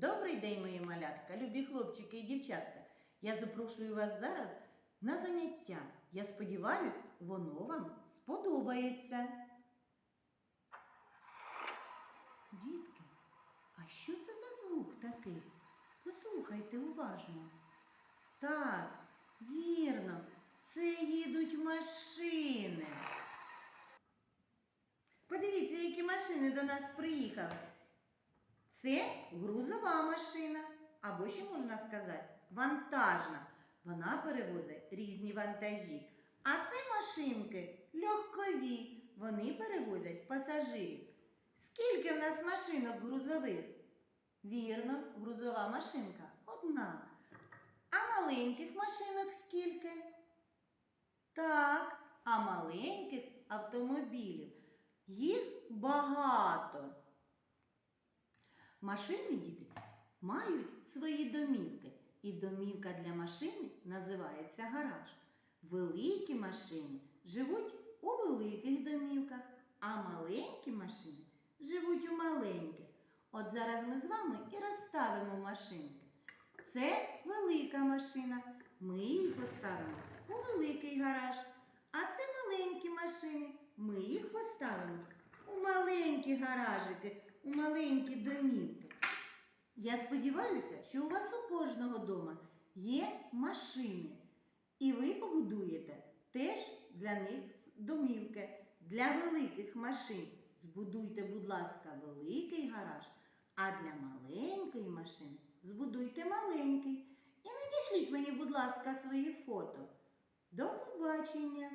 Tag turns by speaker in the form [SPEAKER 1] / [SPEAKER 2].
[SPEAKER 1] Добрий день, мої малятка, любі хлопчики і дівчатка. Я запрошую вас зараз на заняття. Я сподіваюсь, воно вам сподобається. Дітки, а що це за звук такий? Послухайте уважно. Так, вірно, це їдуть машини. Подивіться, які машини до нас приїхали. Це грузова машина, або ще можна сказати, вантажна. Вона перевозить різні вантажі. А це машинки легкові. Вони перевозять пасажирів. Скільки в нас машинок грузових? Вірно, грузова машинка одна. А маленьких машинок скільки? Так, а маленьких автомобілів їх багато. Машини, діти, мають свої домівки. І домівка для машини називається гараж. Великі машини живуть у великих домівках, а маленькі машини живуть у маленьких. От зараз ми з вами і розставимо машинки. Це велика машина. Ми її поставимо у великий гараж. А це маленькі машини. Ми їх поставимо у маленькі гаражики, маленькі домівки. Я сподіваюся, що у вас у кожного дома є машини, і ви побудуєте теж для них домівки. Для великих машин збудуйте, будь ласка, великий гараж, а для маленької машини збудуйте маленький. І надішліть мені, будь ласка, свої фото. До побачення!